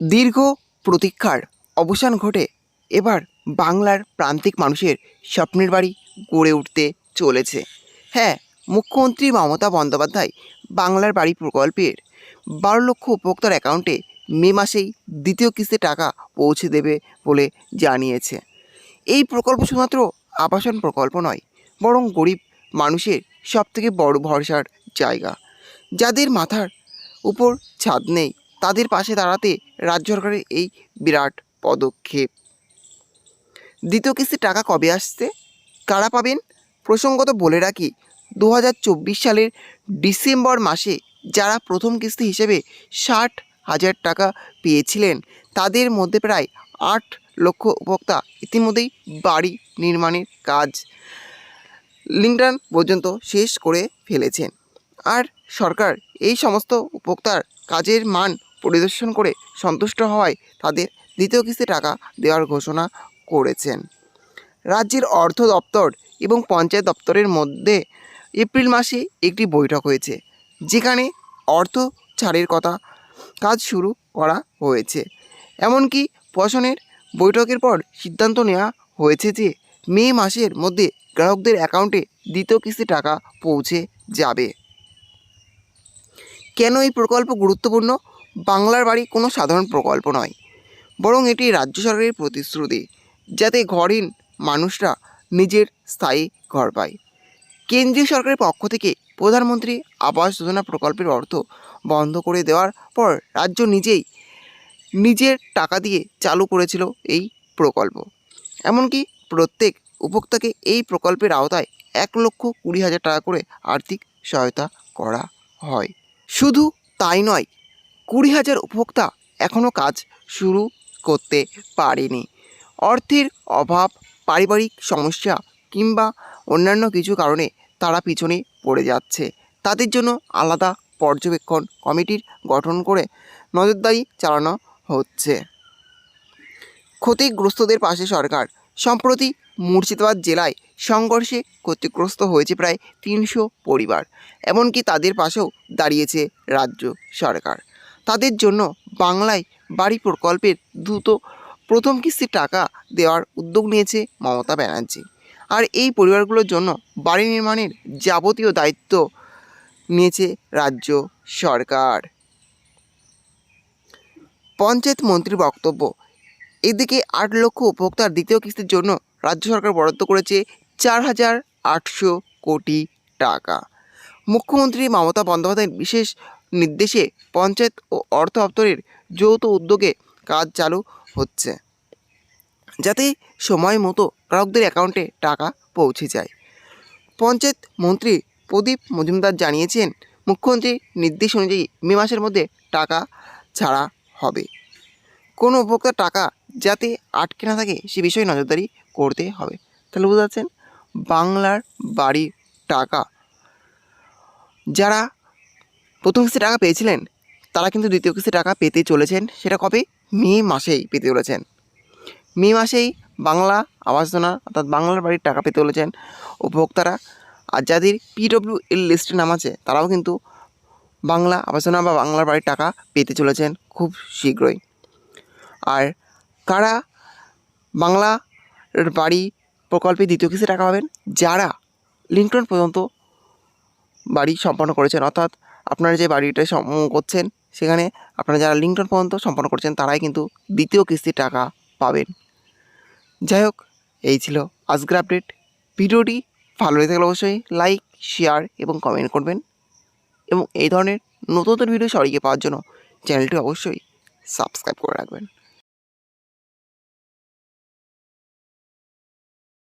দীর্ঘ প্রতীক্ষার অবসান ঘটে এবার বাংলার প্রান্তিক মানুষের স্বপ্নের বাড়ি গড়ে উঠতে চলেছে। হ্যাঁ মুখ্যমন্ত্রী মমতা বন্দ্যোপাধ্যায় বাংলার বাড়ি প্রকল্পের বারো লক্ষ উপভোক্তার অ্যাকাউন্টে মে মাসেই দ্বিতীয় কিস্তি টাকা পৌঁছে দেবে বলে জানিয়েছে। এই প্রকল্প শুধুমাত্র আবাসন প্রকল্প নয়, বরং গরিব মানুষের সবথেকে বড় ভরসার জায়গা। যাদের মাথার উপর ছাদ নেই তাদের পাশে দাঁড়াতে রাজ্য সরকারের এই বিরাট পদক্ষেপ। দ্বিতীয় কিস্তির টাকা কবে আসছে? কারা পাবেন? প্রসঙ্গত বলে রাখি দু হাজার চব্বিশ সালের ডিসেম্বর মাসে যারা প্রথম কিস্তি হিসেবে ষাট হাজার টাকা পেয়েছিলেন, তাদের মধ্যে প্রায় আট লক্ষ উপভোক্তা ইতিমধ্যেই বাড়ি নির্মাণের কাজ লিঙ্কডান পর্যন্ত শেষ করে ফেলেছেন। আর সরকার এই সমস্ত উপভোক্তার কাজের মান পরিদর্শন করে সন্তুষ্ট হওয়ায় তাদের দ্বিতীয় কিস্তি টাকা দেওয়ার ঘোষণা করেছেন। রাজ্যের অর্থ দপ্তর এবং পঞ্চায়েত দপ্তরের মধ্যে এপ্রিল মাসে একটি বৈঠক হয়েছে, যেখানে অর্থ ছাড়ের কথা কাজ শুরু করা হয়েছে। এমনকি প্রশাসনের বৈঠকের পর সিদ্ধান্ত নেওয়া হয়েছে যে মে মাসের মধ্যে গ্রাহকদের অ্যাকাউন্টে দ্বিতীয় কিস্তি টাকা পৌঁছে যাবে। কেন এই প্রকল্প গুরুত্বপূর্ণ? বাংলার বাড়ি কোনো সাধারণ প্রকল্প নয়, বরং এটি রাজ্য সরকারের প্রতিশ্রুতি যাতে ঘরহীন মানুষরা নিজের স্থায়ী ঘর পায়। কেন্দ্রীয় সরকারের পক্ষ থেকে প্রধানমন্ত্রী আবাস যোজনা প্রকল্পের অর্থ বন্ধ করে দেওয়ার পর রাজ্য নিজেই নিজের টাকা দিয়ে চালু করেছিল এই প্রকল্প। এমনকি প্রত্যেক উপভোক্তাকে এই প্রকল্পের আওতায় এক লক্ষ কুড়ি হাজার টাকা করে আর্থিক সহায়তা করা হয়। শুধু তাই নয় কুড়ি হাজার উপভোক্তা এখনও কাজ শুরু করতে পারেনি। অর্থের অভাব, পারিবারিক সমস্যা কিংবা অন্যান্য কিছু কারণে তারা পিছনে পড়ে যাচ্ছে। তাদের জন্য আলাদা পর্যবেক্ষণ কমিটির গঠন করে নজরদারি চালানো হচ্ছে। ক্ষতিগ্রস্তদের পাশে সরকার সম্প্রতি মুর্শিদাবাদ জেলায় সংঘর্ষে ক্ষতিগ্রস্ত হয়েছে প্রায় তিনশো পরিবার, এমনকি তাদের পাশেও দাঁড়িয়েছে রাজ্য সরকার। তাদের জন্য বাংলায় বাড়ি প্রকল্পের দ্রুত প্রথম কিস্তির টাকা দেওয়ার উদ্যোগ নিয়েছে মমতা ব্যানার্জি। আর এই পরিবারগুলোর জন্য বাড়ি নির্মাণের যাবতীয় দায়িত্ব নিয়েছে রাজ্য সরকার। পঞ্চায়েত মন্ত্রীর বক্তব্য, এদিকে আট লক্ষ উপভোক্তার দ্বিতীয় কিস্তির জন্য রাজ্য সরকার বরাদ্দ করেছে চার হাজার আটশো কোটি টাকা। মুখ্যমন্ত্রী মমতা বন্দ্যোপাধ্যায়ের বিশেষ নির্দেশে পঞ্চায়েত ও অর্থ দপ্তরের যৌথ উদ্যোগে কাজ চালু হচ্ছে। যাতে সময় মতো গ্রাহকদের অ্যাকাউন্টে টাকা পৌঁছে যায়। পঞ্চায়েত মন্ত্রী প্রদীপ মজুমদার জানিয়েছেন, মুখ্যমন্ত্রীর নির্দেশ অনুযায়ী মে মাসের মধ্যে টাকা ছাড়া হবে। কোনো উপভোক্তার টাকা যাতে আটকে না থাকে সে বিষয়ে নজরদারি করতে হবে। তাহলে বুঝতে পারছেন বাংলার বাড়ির টাকা যারা প্রথম কিস্তি টাকা পেয়েছিলেন? তারা কিন্তু দ্বিতীয় কিস্তি টাকা পেতে চলেছেন। সেটা কবে? মে মাসেই পেতে চলেছেন। মে মাসেই বাংলা আবাস যোজনা অর্থাৎ বাংলার বাড়ির টাকা পেতে চলেছেন উপভোক্তারা। আর যাদের পিডব্লিউ এল লিস্টে নাম আছে, তারাও কিন্তু বাংলা আবাস যোজনা বা বাংলার বাড়ির টাকা পেতে চলেছেন খুব শীঘ্রই। আর কারা বাংলা বাড়ি প্রকল্পে দ্বিতীয় কিস্তি টাকা পাবেন? যারা লিঙ্কটন পর্যন্ত বাড়ি সম্পন্ন করেছেন, অর্থাৎ আপনারা যে বাড়িটা করছেন, সেখানে আপনারা যারা লিঙ্কটন পর্যন্ত সম্পন্ন করছেন, তারাই কিন্তু দ্বিতীয় কিস্তির টাকা পাবেন। যাই হোক, এই ছিল আজকের আপডেট। ভিডিওটি ভালো লেগে থাকলে অবশ্যই লাইক, শেয়ার এবং কমেন্ট করবেন। এবং এই ধরনের নতুন নতুন ভিডিও সবাইকে পাওয়ার জন্য চ্যানেলটি অবশ্যই সাবস্ক্রাইব করে রাখবেন।